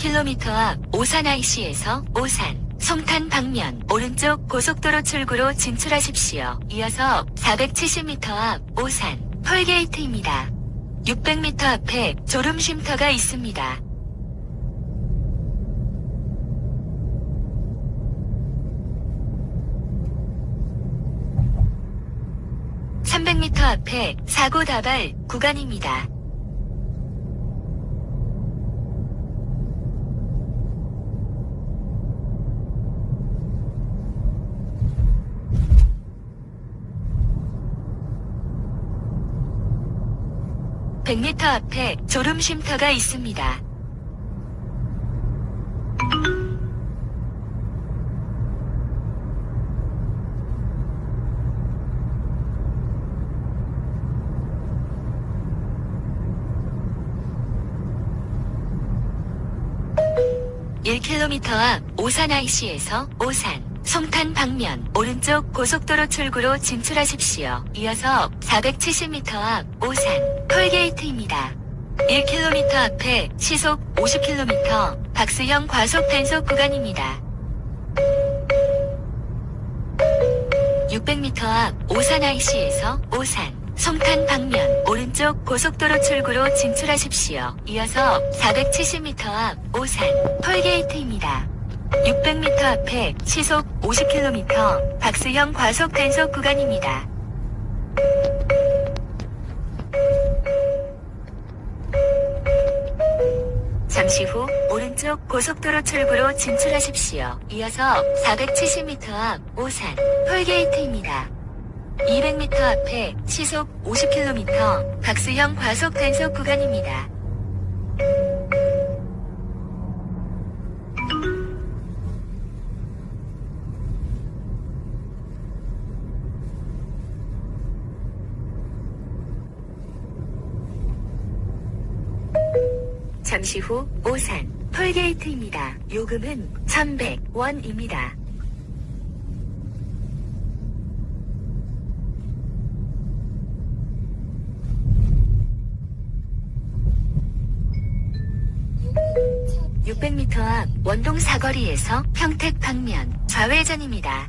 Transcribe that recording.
3km 앞 오산 IC에서 오산 송탄 방면 오른쪽 고속도로 출구로 진출하십시오. 이어서 470m 앞 오산 톨게이트입니다. 600m 앞에 졸음 쉼터가 있습니다. (300m) 앞에 사고 다발 구간입니다. (100m) 앞에 졸음 쉼터가 있습니다. (1km) 앞 오산 IC에서 오산 송탄 방면 오른쪽 고속도로 출구로 진출하십시오. 이어서 470m 앞 오산 톨게이트입니다. 1km 앞에 시속 50km 박스형 과속 단속 구간입니다. 600m 앞 오산 IC에서 오산 송탄 방면 오른쪽 고속도로 출구로 진출하십시오. 이어서 470m 앞 오산 톨게이트입니다. 600m 앞에 시속 50km 박스형 과속 단속 구간입니다. 잠시 후 오른쪽 고속도로 출구로 진출하십시오. 이어서 470m 앞 오산 톨게이트입니다. 200m 앞에 시속 50km 박스형 과속 단속 구간입니다. 잠시 후 오산 톨게이트입니다. 요금은 1100원입니다. (600m) 앞 원동 사거리에서 평택 방면 좌회전입니다.